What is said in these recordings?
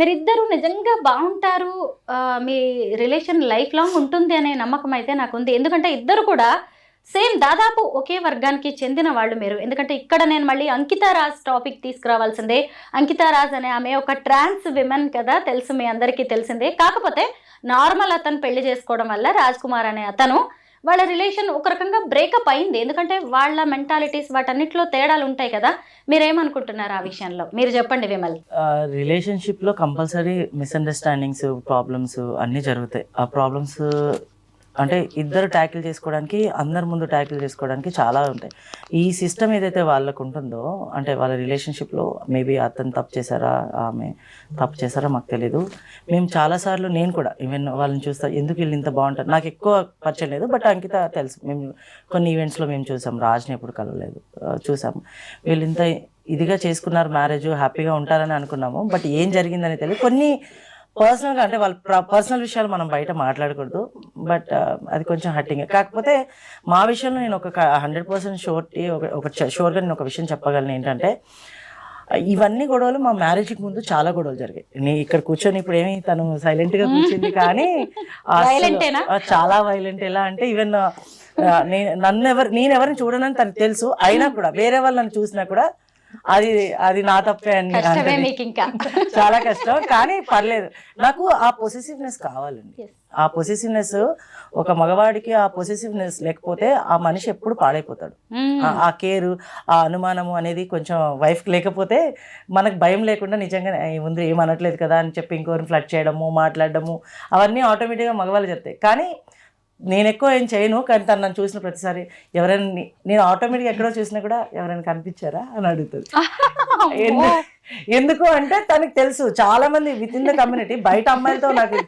మీరిద్దరూ నిజంగా బాగుంటారు మీ రిలేషన్ లైఫ్ లాంగ్ ఉంటుంది అనే నమ్మకం అయితే నాకు ఉంది ఎందుకంటే ఇద్దరు కూడా సేమ్ దాదాపు ఒకే వర్గానికి చెందిన వాళ్ళు మీరు. ఎందుకంటే ఇక్కడ నేను మళ్ళీ అంకితా రాజ్ టాపిక్ తీసుకురావాల్సిందే. అంకితా రాజ్ అనే ఆమె ఒక ట్రాన్స్ విమెన్ కదా తెలుసు మీ అందరికీ తెలిసిందే. కాకపోతే నార్మల్ అతను పెళ్ళి చేసుకోవడం వల్ల రాజ్ కుమార్ అనే అతను వాళ్ళ రిలేషన్ ఒక రకంగా బ్రేకప్ అయింది. ఎందుకంటే వాళ్ళ మెంటాలిటీస్ వాటన్నిటిలో తేడాలు ఉంటాయి కదా. మీరేమనుకుంటున్నారు ఆ విషయంలో? మీరు చెప్పండి విమల్. రిలేషన్షిప్లో కంపల్సరీ మిస్అండర్స్టాండింగ్స్ ప్రాబ్లమ్స్ అన్నీ జరుగుతాయి. ఆ ప్రాబ్లమ్స్ అంటే ఇద్దరు ట్యాకిల్ చేసుకోవడానికి అందరి ముందు ట్యాకిల్ చేసుకోవడానికి చాలా ఉంటాయి. ఈ సిస్టమ్ ఏదైతే వాళ్ళకు ఉంటుందో అంటే వాళ్ళ రిలేషన్షిప్లో మేబీ అతను తప్పు చేశారా ఆమె తప్పు చేశారా మాకు తెలీదు. మేము చాలాసార్లు నేను కూడా ఈవెన్ వాళ్ళని చూస్తా ఎందుకు వీళ్ళు ఇంత బాగుంటారు? నాకు ఎక్కువ పరిచయం లేదు బట్ అంకిత తెలుసు. మేము కొన్ని ఈవెంట్స్లో మేము చూసాం రాజ్ని ఎప్పుడు కలవలేదు. ఆ, చూసాము వీళ్ళు ఇంత ఇదిగా చేసుకున్నారు మ్యారేజ్ హ్యాపీగా ఉంటారని అనుకున్నాము బట్ ఏం జరిగిందని తెలియదు. కొన్ని పర్సనల్గా అంటే వాళ్ళ పర్సనల్ విషయాలు మనం బయట మాట్లాడకూడదు. బట్ అది కొంచెం హట్టింగ్. కాకపోతే మా విషయంలో నేను ఒక హండ్రెడ్ పర్సెంట్ షోర్టీ ఒక షోర్గా నేను ఒక విషయం చెప్పగలను ఏంటంటే ఇవన్నీ గొడవలు మా మ్యారేజ్కి ముందు చాలా గొడవలు జరిగాయి. నేను ఇక్కడ కూర్చొని ఇప్పుడు ఏమి తను silent గా కూర్చుంది కానీ చాలా వైలెంట్ ఎలా అంటే ఈవెన్ నేను నన్ను ఎవరు నేను ఎవరిని చూడనని తనకు తెలుసు. అయినా కూడా వేరే వాళ్ళు నన్ను చూసినా కూడా అది అది నా తప్పే ఇంకా చాలా కష్టం కానీ పర్లేదు. నాకు ఆ పొసెసివ్నెస్ కావాలండి. ఆ పొసెసివ్నెస్ ఒక మగవాడికి ఆ పొసెసివ్నెస్ లేకపోతే ఆ మనిషి ఎప్పుడు పాడైపోతాడు. ఆ- కేరు ఆ అనుమానము అనేది కొంచెం వైఫ్కి లేకపోతే మనకు భయం లేకుండా నిజంగా "ఏ, ఉంది ఏమనట్లేదు కదా అని చెప్పి ఇంకోరిని ఫ్లడ్ చేయడము మాట్లాడడము అవన్నీ ఆటోమేటిక్గా మగవాళ్ళు చెప్తాయి కానీ నేను ఎక్కువ ఏం చేయను కానీ తను నన్ను చూసిన ప్రతిసారి ఎవరైనా నేను ఆటోమేటిక్గా ఎక్కడో చూసినా కూడా ఎవరైనా కనిపించారా అని అడుగుతుంది. ఎందు- ఎందుకు అంటే తనకు తెలుసు చాలా మంది విత్ ఇన్ ద కమ్యూనిటీ బయట అమ్మాయిలతో నాకు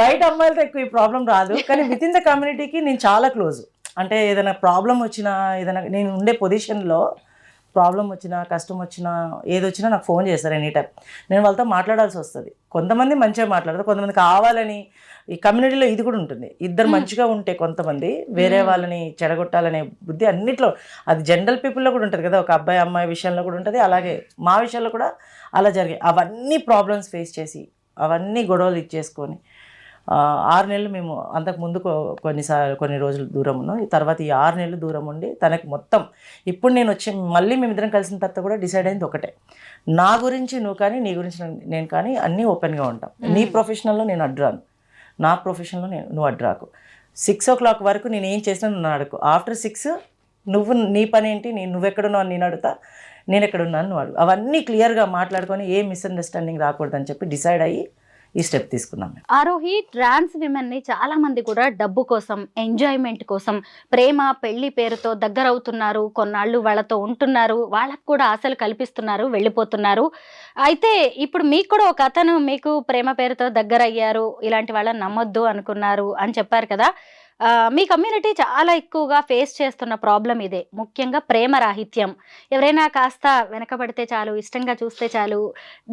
బయట అమ్మాయిలతో ఎక్కువ ఈ ప్రాబ్లం రాదు కానీ విత్ ఇన్ ద కమ్యూనిటీకి నేను చాలా క్లోజ్ అంటే ఏదైనా ప్రాబ్లం వచ్చినా ఏదైనా నేను ఉండే పొజిషన్లో ప్రాబ్లం వచ్చినా కష్టం వచ్చినా ఏది వచ్చినా నాకు ఫోన్ చేస్తారు ఎనీ టైం నేను వాళ్ళతో మాట్లాడాల్సి వస్తుంది. కొంతమంది మంచిగా మాట్లాడతారు కొంతమంది కావాలని ఈ కమ్యూనిటీలో ఇది కూడా ఉంటుంది. ఇద్దరు మంచిగా ఉంటే కొంతమంది వేరే వాళ్ళని చెడగొట్టాలనే బుద్ధి అన్నిట్లో అది జనరల్ పీపుల్లో కూడా ఉంటుంది కదా ఒక అబ్బాయి అమ్మాయి విషయంలో కూడా ఉంటుంది. అలాగే మా విషయంలో కూడా అలా జరిగాయి. అవన్నీ ప్రాబ్లమ్స్ ఫేస్ చేసి అవన్నీ గొడవలు ఇచ్చేసుకొని ఆరు నెలలు మేము అంతకు ముందు కొన్నిసార్లు కొన్ని రోజులు దూరం ఉన్నాం. ఈ తర్వాత ఈ ఆరు నెలలు దూరం ఉండి తనకి మొత్తం ఇప్పుడు నేను వచ్చి మళ్ళీ మేమిద్దరం కలిసిన తర్వాత కూడా డిసైడ్ అయింది ఒకటే. నా గురించి నువ్వు కానీ నీ గురించి నేను- కానీ అన్నీ ఓపెన్గా ఉంటాం. నీ ప్రొఫెషనల్లో నేను అడ్రాను. నా ప్రొఫెషన్లో నేను నువ్వు అడ్రాకు. సిక్స్ ఓ క్లాక్ వరకు నేను ఏం చేసినా నువ్వు అడుగు. ఆఫ్టర్ సిక్స్ నువ్వు నీ పని ఏంటి? నేను నువ్వెక్కడున్నావు అని నేను అడుగుతా. నేను ఎక్కడున్నాను నువ్వు అడుగు. అవన్నీ క్లియర్గా మాట్లాడుకొని ఏ మిస్అండర్స్టాండింగ్ రాకూడదని చెప్పి డిసైడ్ అయ్యి ఈ స్టెప్ తీసుకున్నాం ఆరోహి ట్రాన్స్ విమెన్ని చాలా మంది కూడా డబ్బు కోసం ఎంజాయ్మెంట్ కోసం ప్రేమ పెళ్ళి పేరుతో దగ్గర అవుతున్నారు కొన్నాళ్ళు వాళ్ళతో ఉంటున్నారు వాళ్ళకు కూడా ఆశలు కల్పిస్తున్నారు వెళ్ళిపోతున్నారు. అయితే ఇప్పుడు మీకు కూడా ఒక అతను మీకు ప్రేమ పేరుతో దగ్గర అయ్యారు ఇలాంటి వాళ్ళని నమ్మొద్దు అనుకున్నారు అని చెప్పారు కదా. మీ కమ్యూనిటీ చాలా ఎక్కువగా ఫేస్ చేస్తున్న ప్రాబ్లం ఇదే. ముఖ్యంగా ప్రేమ రాహిత్యం. ఎవరైనా కాస్త వెనకబడితే చాలు ఇష్టంగా చూస్తే చాలు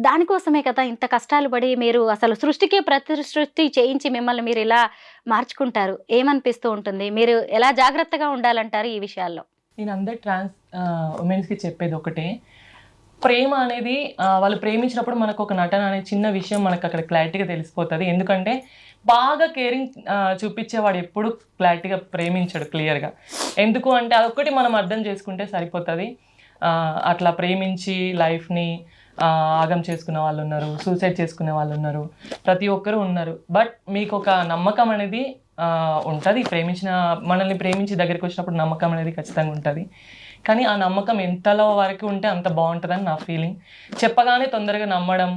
దానికోసమే కదా ఇంత కష్టాలు పడి మీరు అసలు సృష్టికే ప్రతి సృష్టి చేయించి మిమ్మల్ని మీరు ఇలా మార్చుకుంటారు. ఏమనిపిస్తూ ఉంటుంది? మీరు ఎలా జాగ్రత్తగా ఉండాలంటారు ఈ విషయాల్లో? నేను అందరు ట్రాన్స్ ఉమెన్స్కి చెప్పేది ఒకటే. ప్రేమ అనేది వాళ్ళు ప్రేమించినప్పుడు మనకు ఒక నటన అనే చిన్న విషయం మనకు అక్కడ క్లారిటీగా తెలిసిపోతుంది. ఎందుకంటే బాగా కేరింగ్ చూపించేవాడు ఎప్పుడు క్లారిటీగా ప్రేమించడు క్లియర్గా. ఎందుకు అంటే అదొక్కటి మనం అర్థం చేసుకుంటే సరిపోతుంది. అట్లా ప్రేమించి లైఫ్ని ఆగం చేసుకునే వాళ్ళు ఉన్నారు సూసైడ్ చేసుకునే వాళ్ళు ఉన్నారు ప్రతి ఒక్కరు ఉన్నారు. బట్ మీకు ఒక నమ్మకం అనేది ఉంటుంది. ప్రేమించిన మనల్ని ప్రేమించి దగ్గరికి వచ్చినప్పుడు నమ్మకం అనేది ఖచ్చితంగా ఉంటుంది. కానీ ఆ నమ్మకం ఎంతలో వరకు ఉంటే అంత బాగుంటుందని నా ఫీలింగ్ చెప్పగానే తొందరగా నమ్మడం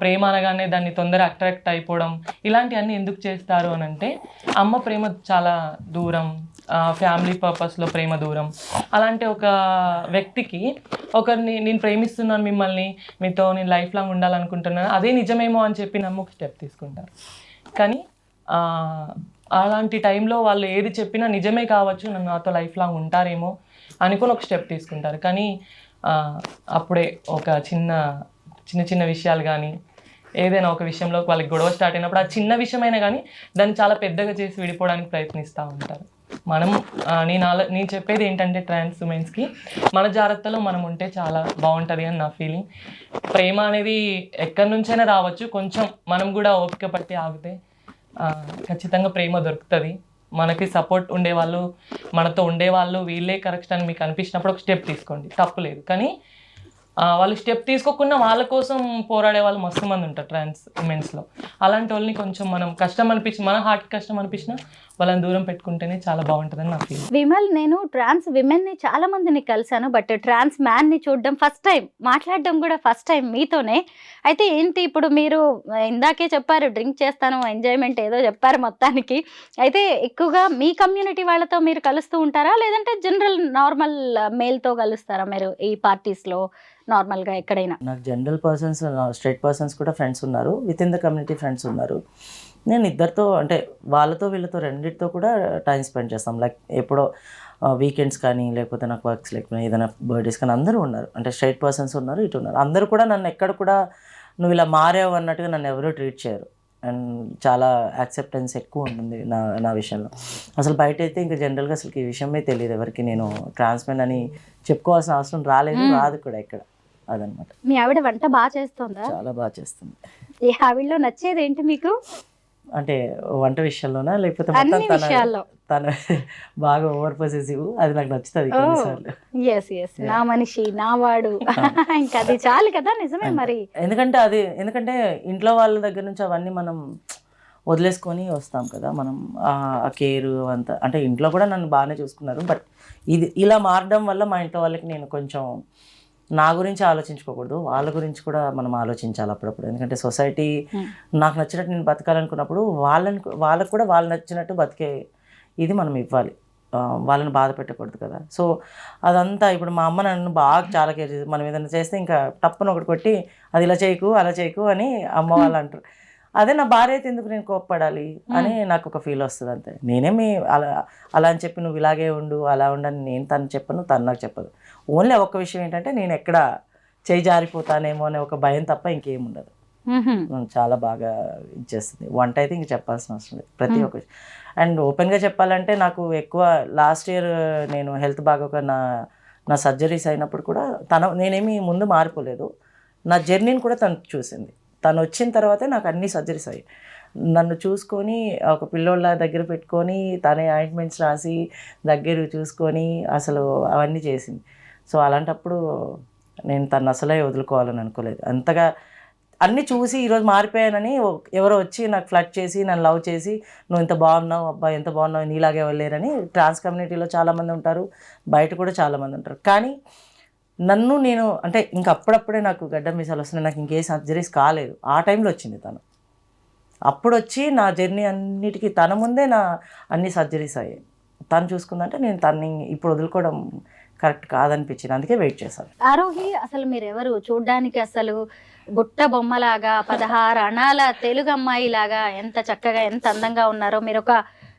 ప్రేమ అనగానే దాన్ని తొందరగా అట్రాక్ట్ అయిపోవడం ఇలాంటివన్నీ ఎందుకు చేస్తారు అని అంటే అమ్మ ప్రేమ చాలా దూరం ఫ్యామిలీ పర్పస్లో ప్రేమ దూరం. అలాంటి ఒక వ్యక్తికి ఒకరిని నేను ప్రేమిస్తున్నాను మిమ్మల్ని మీతో నేను లైఫ్ లాంగ్ ఉండాలనుకుంటున్నాను అదే నిజమేమో అని చెప్పి నమ్మ ఒక స్టెప్ తీసుకుంటారు. కానీ అలాంటి టైంలో వాళ్ళు ఏది చెప్పినా నిజమే కావచ్చు నన్ను నాతో లైఫ్ లాంగ్ ఉంటారేమో అనుకుని ఒక స్టెప్ తీసుకుంటారు. కానీ అప్పుడే ఒక చిన్న చిన్న చిన్న విషయాలు కానీ ఏదైనా ఒక విషయంలో వాళ్ళకి గొడవ స్టార్ట్ అయినప్పుడు ఆ చిన్న విషయమైనా కానీ దాన్ని చాలా పెద్దగా చేసి విడిపోవడానికి ప్రయత్నిస్తూ ఉంటారు. మనం నేను ఆలో నేను చెప్పేది ఏంటంటే ట్రాన్స్ ఉమెన్స్కి మన జాగ్రత్తలో మనం ఉంటే చాలా బాగుంటుంది అని నా ఫీలింగ్ ప్రేమ అనేది ఎక్కడి నుంచైనా రావచ్చు. కొంచెం మనం కూడా ఓపిక పట్టి ఆగితే ఖచ్చితంగా ప్రేమ దొరుకుతుంది. మనకి సపోర్ట్ ఉండేవాళ్ళు మనతో ఉండేవాళ్ళు వీళ్ళే కరెక్ట్ అని మీకు అనిపించినప్పుడు ఒక స్టెప్ తీసుకోండి. తప్పులేదు కానీ వాళ్ళు స్టెప్ తీసుకోకుండా వాళ్ళ కోసం పోరాడే వాళ్ళు మస్తు మంది ఉంటారు ట్రాన్స్ ఉమెన్స్లో అలాంటి వాళ్ళని కొంచెం మనం కష్టం అనిపించి మన హార్ట్ కష్టం అనిపించినా వాళ్ళని దూరం పెట్టుకుంటేనే చాలా బాగుంటుందని నా ఫీల్ విమల్ నేను ట్రాన్స్ విమెన్ని చాలా మందిని కలిసాను బట్ ట్రాన్స్ మ్యాన్ని చూడడం ఫస్ట్ టైం మాట్లాడడం కూడా ఫస్ట్ టైం మీతోనే. అయితే ఏంటి ఇప్పుడు మీరు ఇందాకే చెప్పారు డ్రింక్ చేస్తాను ఎంజాయ్మెంట్ ఏదో చెప్పారు మొత్తానికి. అయితే ఎక్కువగా మీ కమ్యూనిటీ వాళ్ళతో మీరు కలుస్తూ ఉంటారా? లేదంటే జనరల్ నార్మల్ మేల్తో కలుస్తారా మీరు ఈ పార్టీస్లో నార్మల్గా ఎక్కడైనా? నాకు జనరల్ పర్సన్స్ స్ట్రైట్ పర్సన్స్ కూడా ఫ్రెండ్స్ ఉన్నారు with in the community friends ఉన్నారు. నేను ఇద్దరితో అంటే వాళ్ళతో వీళ్ళతో రెండిటితో కూడా టైం స్పెండ్ చేస్తాం. లైక్ ఎప్పుడో వీకెండ్స్ కానీ లేకపోతే నాకు వర్క్స్ లేకపోతే ఏదైనా బర్త్డేస్ కానీ అందరూ ఉన్నారు. అంటే స్ట్రైట్ పర్సన్స్ ఉన్నారు ఇటు ఉన్నారు. అందరూ కూడా నన్ను ఎక్కడ కూడా నువ్వు ఇలా మారావు అన్నట్టుగా నన్ను ఎవరూ ట్రీట్ చేయరు. అండ్ చాలా యాక్సెప్టెన్స్ ఎక్కువ ఉంటుంది నా నా విషయంలో. అసలు బయట అయితే ఇంకా జనరల్గా అసలు ఈ విషయమే తెలియదు ఎవరికి నేను ట్రాన్స్మెన్ అని చెప్పుకోవాల్సిన అవసరం రాలేదు రాదు కూడా ఇక్కడ అదనమాట. మీ ఆవిడ వంట బాగా చేస్తుందా? చాలా బాగా చేస్తుంది. ఈ ఆవిడలో నచ్చేది ఏంటి మీకు? అంటే వంట విషయంలోనా లేకపోతే మొత్తం అన్ని తన తన బాగా ఓవర్ పొసెసివ్ అది నాకు నచ్చుతుంది ఓ. కొన్నిసార్లు. ఎస్ ఎస్ నా మనిషి నా వాడు. ఇంకా అది చాలు కదా నిజమే మరి. ఎందుకంటే అది ఎందుకంటే ఇంట్లో వాళ్ళ దగ్గర నుంచి అవన్నీ మనం వదిలేసుకొని వస్తాం కదా మనం. ఆ కేర్ అంతా. అంటే ఇంట్లో కూడా నన్ను బాగానే చూసుకున్నారు. బట్ ఇది ఇలా మారడం వల్ల మా ఇంట్లో వాళ్ళకి నేను కొంచెం నా గురించి ఆలోచించుకోకూడదు. వాళ్ళ గురించి కూడా మనం ఆలోచించాలి అప్పుడప్పుడు. ఎందుకంటే సొసైటీ Hmm. నాకు నచ్చినట్టు నేను బతకాలనుకున్నప్పుడు వాళ్ళని వాళ్ళకు కూడా వాళ్ళు నచ్చినట్టు బతికే ఇది మనం ఇవ్వాలి. వాళ్ళని బాధ పెట్టకూడదు కదా. సో అదంతా ఇప్పుడు మా అమ్మ నన్ను బాగా చాలా కేర్ చేసి మనం ఏదైనా చేస్తే ఇంకా తప్పని ఒకటి కొట్టి అది ఇలా చేయకు అలా చేయకు అని అమ్మ వాళ్ళు అంటారు. అదే నా భార్య అయితే ఎందుకు నేను కోప్పడాలి అని నాకు ఒక ఫీల్ వస్తుంది అంతే. నేనేమి అలా అలా అని చెప్పి నువ్వు ఇలాగే ఉండు అలా ఉండని నేను తను చెప్పను తను నాకు చెప్పదు. ఓన్లీ ఒక్క విషయం ఏంటంటే నేను ఎక్కడ చేయి జారిపోతానేమో అనే ఒక భయం తప్ప ఇంకేం ఉండదు. చాలా బాగా ఇచ్చేస్తుంది. వంట అయితే ఇంక చెప్పాల్సిన అవసరం లేదు. ప్రతి ఒక్క అండ్ ఓపెన్గా చెప్పాలంటే నాకు ఎక్కువ లాస్ట్ ఇయర్ నేను హెల్త్ బాగోక నా నా సర్జరీస్ అయినప్పుడు కూడా తన నేనేమి ముందు మారిపోలేదు. నా జర్నీని కూడా తను చూసింది. తను వచ్చిన తర్వాతే నాకు అన్ని సర్జరీస్ అయ్యాయి. నన్ను చూసుకొని ఒక పిల్లోళ్ళ దగ్గర పెట్టుకొని తనే ఆయింట్మెంట్స్ రాసి దగ్గర చూసుకొని అసలు అవన్నీ చేసింది. సో అలాంటప్పుడు నేను తను అసలే వదులుకోవాలని అనుకోలేదు. అంతగా అన్నీ చూసి ఈరోజు మారిపోయానని ఎవరో వచ్చి నాకు ఫ్లడ్ చేసి నన్ను లవ్ చేసి నువ్వు ఇంత బాగున్నావు అబ్బాయి ఎంత బాగున్నావు నీలాగే వెళ్ళలేరని ట్రాన్స్ కమ్యూనిటీలో చాలామంది ఉంటారు బయట కూడా చాలామంది ఉంటారు. కానీ నన్ను నేను అంటే ఇంక అప్పుడప్పుడే నాకు గడ్డ మీసాలు వస్తున్నాయి. నాకు ఇంకే సర్జరీస్ కాలేదు. ఆ టైంలో వచ్చింది తను. అప్పుడు వచ్చి నా జర్నీ అన్నిటికీ తన ముందే నా అన్ని సర్జరీస్ అయ్యాయి. తను చూసుకుందంటే నేను తన్ని ఇప్పుడు వదులుకోవడం కరెక్ట్ కాదనిపించింది. అందుకే వెయిట్ చేశాను. ఆరోహి అసలు మీరు ఎవరు చూడడానికి అసలు గుట్ట బొమ్మలాగా పదహారు అణాల తెలుగు అమ్మాయి లాగా ఎంత చక్కగా ఎంత అందంగా ఉన్నారో మీరు ఒక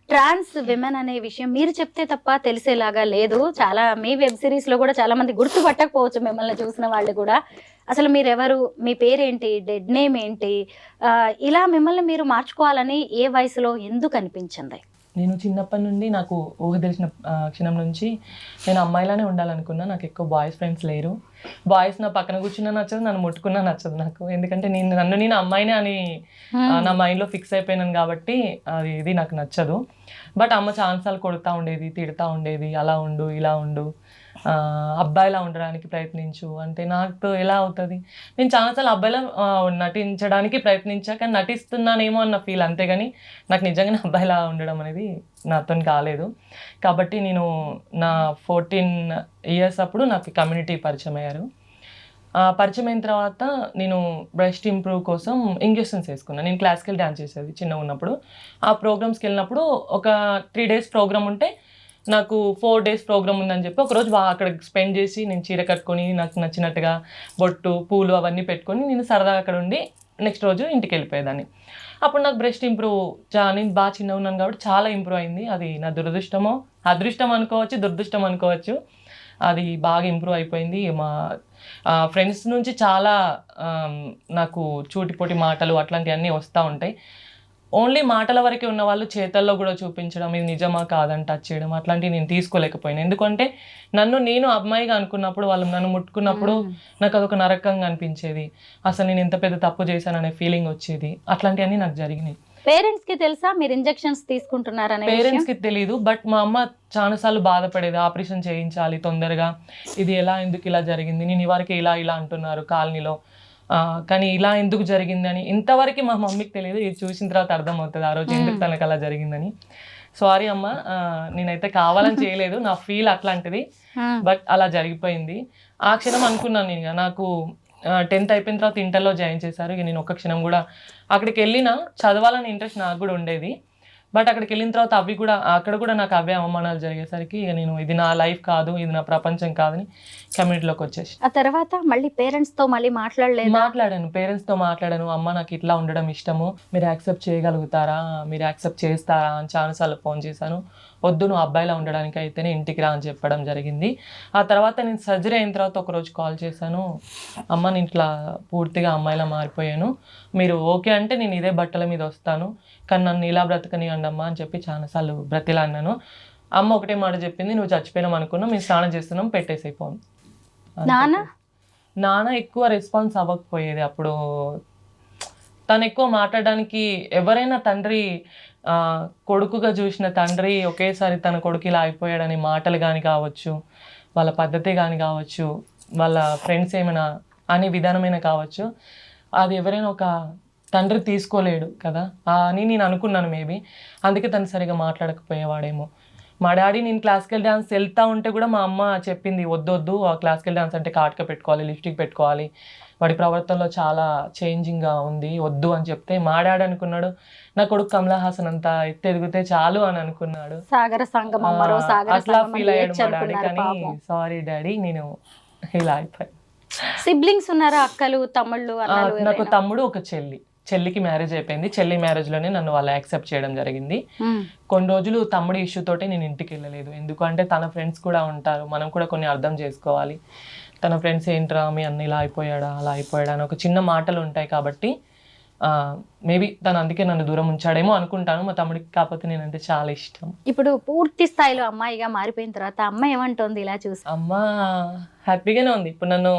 ట్రాన్స్ విమెన్ అనే విషయం మీరు చెప్తే తప్ప తెలిసేలాగా లేదు. చాలా మీ వెబ్ సిరీస్లో కూడా చాలా మంది గుర్తుపట్టకపోవచ్చు మిమ్మల్ని చూసిన వాళ్ళు కూడా. అసలు మీరు ఎవరు మీ పేరేంటి? డెడ్ నేమ్ ఏంటి? ఇలా మిమ్మల్ని మీరు మార్చుకోవాలని ఏ వయసులో ఎందుకు అనిపించింది? నేను చిన్నప్పటి నుండి నాకు ఊహ తెలిసిన క్షణం నుంచి నేను అమ్మాయిలానే ఉండాలనుకున్నా. నాకు ఎక్కువ బాయ్స్ ఫ్రెండ్స్ లేరు. బాయ్స్ నా పక్కన కూర్చున్నా నచ్చదు నన్ను ముట్టుకున్నా నచ్చదు నాకు. ఎందుకంటే నేను నన్ను నేను అమ్మాయినే అని ఆ, నా మైండ్లో ఫిక్స్ అయిపోయినాను కాబట్టి అది ఇది నాకు నచ్చదు. బట్ అమ్మ చాలాసార్లు కొడుతూ ఉండేది తిడతా ఉండేది అలా ఉండు ఇలా ఉండు. అబ్బాయిలా ఉండడానికి ప్రయత్నించు. అంటే నాకు ఎలా అవుతుంది? నేను చాలాసార్లు అబ్బాయిలా నటించడానికి ప్రయత్నించా కానీ నటిస్తున్నానేమో అన్న ఫీల్ అంతేగాని నాకు నిజంగానే అబ్బాయిలా ఉండడం అనేది నాతో కాలేదు. కాబట్టి నేను నా ఫోర్టీన్ ఇయర్స్ అప్పుడు నాకు కమ్యూనిటీ పరిచయం అయ్యారు. పరిచయం అయిన తర్వాత నేను బ్రెస్ట్ ఇంప్రూవ్ కోసం ఇంజెక్షన్స్ వేసుకున్నాను నేను క్లాసికల్ డ్యాన్స్ చేసేది చిన్నగా ఉన్నప్పుడు. ఆ ప్రోగ్రామ్స్కి వెళ్ళినప్పుడు ఒక త్రీ డేస్ ప్రోగ్రామ్ ఉంటే నాకు ఫోర్ డేస్ ప్రోగ్రామ్ ఉందని చెప్పి ఒకరోజు బాగా అక్కడ స్పెండ్ చేసి నేను చీర కట్టుకొని నాకు నచ్చినట్టుగా బొట్టు పూలు అవన్నీ పెట్టుకొని నేను సరదాగా అక్కడ ఉండి నెక్స్ట్ రోజు ఇంటికి వెళ్ళిపోయేదాన్ని. అప్పుడు నాకు బ్రెస్ట్ ఇంప్రూవ్ చా నేను బాగా చిన్నగా ఉన్నాను కాబట్టి చాలా ఇంప్రూవ్ అయింది. అది నా దురదృష్టమో అదృష్టం అనుకోవచ్చు దురదృష్టం అనుకోవచ్చు. అది బాగా ఇంప్రూవ్ అయిపోయింది. మా ఫ్రెండ్స్ నుంచి చాలా నాకు చూటిపోటి మాటలు అట్లాంటివన్నీ వస్తూ ఉంటాయి. ఓన్లీ మాటల వరకే ఉన్న వాళ్ళు చేతల్లో కూడా చూపించడం ఇది నిజమా కాదని టచ్ చేయడం అట్లాంటివి నేను తీసుకోలేకపోయాను. ఎందుకంటే నన్ను నేను అమ్మాయిగా అనుకున్నప్పుడు వాళ్ళు నన్ను ముట్టుకున్నప్పుడు నాకు అదొక నరకంగా అనిపించేది. అసలు నేను ఎంత పెద్ద తప్పు చేశాననే ఫీలింగ్ వచ్చేది. అట్లాంటివన్నీ నాకు జరిగినాయి. పేరెంట్స్కి తెలుసా మీరు ఇంజెక్షన్స్ తీసుకుంటున్నారనే పేరెంట్స్కి తెలియదు బట్ మా అమ్మ చాలాసార్లు బాధపడేది ఆపరేషన్ చేయించాలి తొందరగా. ఇది ఎలా ఎందుకు ఇలా జరిగింది? నేను ఇవరకు ఇలా ఇలా అంటున్నారు కాలనీలో. కానీ ఇలా ఎందుకు జరిగింది అని ఇంతవరకు మా మమ్మీకి తెలియదు ఇది చూసిన తర్వాత అర్థమవుతుంది ఆ రోజు ఎందుకు తనకు అలా జరిగిందని. సారీ అమ్మ నేనైతే కావాలని చేయలేదు నా ఫీల్ అట్లాంటిది. బట్ అలా జరిగిపోయింది. ఆ క్షణం అనుకున్నాను నేను నాకు టెన్త్ అయిపోయిన తర్వాత ఇంటర్లో జాయిన్ చేశారు ఇక నేను ఒక్క క్షణం కూడా అక్కడికి వెళ్ళినా చదవాలని ఇంట్రెస్ట్ నాకు కూడా ఉండేది. బట్ అక్కడికి వెళ్ళిన తర్వాత అవి కూడా అక్కడ కూడా నాకు అవే అవమానాలు జరిగేసరికి ఇక నేను ఇది నా లైఫ్ కాదు ఇది నా ప్రపంచం కాదని కమ్యూనిటీలోకి వచ్చేసి. ఆ తర్వాత మళ్ళీ పేరెంట్స్తో మళ్ళీ మాట్లాడలేదు? మాట్లాడాను పేరెంట్స్తో మాట్లాడాను అమ్మ నాకు ఇట్లా ఉండడం ఇష్టము మీరు యాక్సెప్ట్ చేయగలుగుతారా మీరు యాక్సెప్ట్ చేస్తారా అని చాలాసార్లు ఫోన్ చేశాను. వద్దు నువ్వు అబ్బాయిలా ఉండడానికి అయితేనే ఇంటికి రా అని చెప్పడం జరిగింది. ఆ తర్వాత నేను సర్జరీ అయిన తర్వాత ఒకరోజు కాల్ చేశాను. అమ్మ నేను ఇట్లా పూర్తిగా అమ్మాయిలా మారిపోయాను. మీరు ఓకే అంటే నేను ఇదే బట్టల మీద వస్తాను. కానీ నన్ను ఇలా బ్రతకనివ్వండి అమ్మా అని చెప్పి చాలాసార్లు బ్రతిలా అన్నాను అమ్మ ఒకటే మాట చెప్పింది నువ్వు చచ్చిపోయినాం అనుకున్నాం మేము స్నానం చేస్తున్నాం పెట్టేసి ఫోన్ నాన్న? నాన్న ఎక్కువ రెస్పాన్స్ అవ్వకపోయేది అప్పుడు తను ఎక్కువ మాట్లాడడానికి ఎవరైనా తండ్రి కొడుకుగా చూసిన తండ్రి ఒకేసారి తన కొడుకు ఇలా అయిపోయాడని మాటలు కానీ కావచ్చు వాళ్ళ పద్ధతి కానీ కావచ్చు వాళ్ళ ఫ్రెండ్స్ ఏమైనా అనే విధానమైన కావచ్చు అది ఎవరైనా ఒక తండ్రి తీసుకోలేడు కదా? అని నేను అనుకున్నాను మేబీ. అందుకే తను సరిగా మాట్లాడకపోయేవాడేమో. మా డాడీ నేను క్లాసికల్ డ్యాన్స్ వెళ్తా ఉంటే కూడా మా అమ్మ చెప్పింది వద్దొద్దు ఆ క్లాసికల్ డ్యాన్స్ అంటే కాటుక పెట్టుకోవాలి లిప్స్టిక్ పెట్టుకోవాలి వాడి ప్రవర్తనలో చాలా చేంజింగ్గా ఉంది వద్దు అని చెప్తే మా డాడీ అనుకున్నాడు నా కొడుకు కమలా హాసన్ అంతా ఎత్తు ఎదిగితే చాలు అని అనుకున్నాడు. సాగర సంగమం సాగర అట్లా ఫీల్ అయ్యాడు మా డాడీ కానీ సారీ డాడీ నేను ఇలా అయిపోయాను. సిబ్లింగ్స్ ఉన్నారా అక్కలు తమ్ముళ్ళు నాకు? తమ్ముడు ఒక చెల్లి. చెల్లికి మ్యారేజ్ అయిపోయింది. చెల్లి మ్యారేజ్లోనే నన్ను వాళ్ళు యాక్సెప్ట్ చేయడం జరిగింది. కొన్ని రోజులు తమ్ముడి ఇష్యూ తోటి నేను ఇంటికి వెళ్ళలేదు. ఎందుకంటే తన ఫ్రెండ్స్ కూడా ఉంటారు. మనం కూడా కొన్ని అర్థం చేసుకోవాలి. తన ఫ్రెండ్స్ ఏంట్రా మీ అన్న ఇలా అయిపోయాడా అలా అయిపోయాడా అని ఒక చిన్న మాటలు ఉంటాయి కాబట్టి మేబీ తను అందుకే నన్ను దూరం ఉంచాడేమో అనుకుంటాను. మా తమ్ముడికి కాకపోతే నేనంటే చాలా ఇష్టం. ఇప్పుడు పూర్తి స్థాయిలో అమ్మాయిగా మారిపోయిన తర్వాత అమ్మ ఏమంటోంది ఇలా చూసి? అమ్మ హ్యాపీగానే ఉంది. ఇప్పుడు నన్ను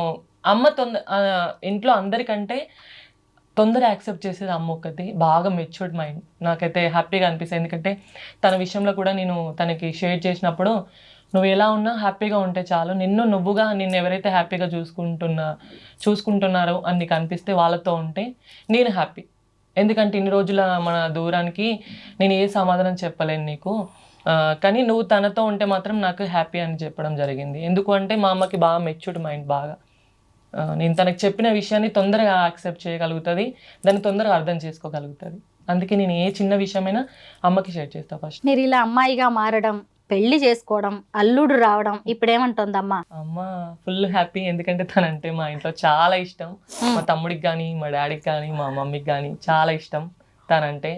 అమ్మ తొందర ఇంట్లో అందరికంటే తొందర యాక్సెప్ట్ చేసేది అమ్మ ఒక్కటి బాగా మెచ్యూర్డ్ మైండ్ నాకైతే హ్యాపీగా అనిపిస్తుంది ఎందుకంటే తన విషయంలో కూడా నేను తనకి షేర్ చేసినప్పుడు నువ్వు ఎలా ఉన్నా హ్యాపీగా ఉంటే చాలు. నిన్ను నువ్వుగా నిన్ను ఎవరైతే హ్యాపీగా చూసుకుంటున్నా చూసుకుంటున్నారో అని నీకు అనిపిస్తే వాళ్ళతో ఉంటే నేను హ్యాపీ. ఎందుకంటే ఇన్ని రోజుల మన దూరానికి నేను ఏ సమాధానం చెప్పలేను నీకు. కానీ నువ్వు తనతో ఉంటే మాత్రం నాకు హ్యాపీ అని చెప్పడం జరిగింది. ఎందుకంటే మా అమ్మకి బాగా మెచ్యూర్డ్ మైండ్ బాగా. నేను తనకు చెప్పిన విషయాన్ని తొందరగా యాక్సెప్ట్ చేయగలుగుతుంది దాన్ని తొందరగా అర్థం చేసుకోగలుగుతుంది. అందుకే నేను ఏ చిన్న విషయమైనా అమ్మకి షేర్ చేస్తాను ఫస్ట్ మీరు ఇలా అమ్మాయిగా మారడం పెళ్ళి చేసుకోవడం అల్లుడు రావడం ఇప్పుడు ఏమంటోంది అమ్మ అమ్మ ఫుల్ హ్యాపీ ఎందుకంటే తనంటే మా ఇంట్లో చాలా ఇష్టం. మా తమ్ముడికి కానీ మా డాడీకి కానీ మా మమ్మీకి కానీ చాలా ఇష్టం తనంటే.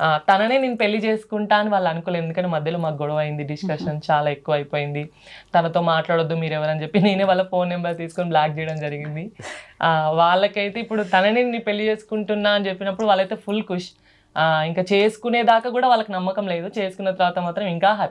ఆ, తననే నేను పెళ్ళి చేసుకుంటా అని వాళ్ళు అనుకోలేదు. ఎందుకంటే మధ్యలో మాకు గొడవ అయింది డిస్కషన్ చాలా ఎక్కువ అయిపోయింది. తనతో మాట్లాడొద్దు మీరు ఎవరని చెప్పి నేనే వాళ్ళ ఫోన్ నెంబర్ తీసుకొని బ్లాక్ చేయడం జరిగింది. ఆ, వాళ్ళకైతే ఇప్పుడు తననే నేను పెళ్ళి చేసుకుంటున్నా అని చెప్పినప్పుడు వాళ్ళైతే ఫుల్ ఖుష్ ఆ, ఇంకా చేసుకునేదాకా కూడా వాళ్ళకి నమ్మకం లేదు. చేసుకున్న తర్వాత మాత్రం ఇంకా హ్యాపీ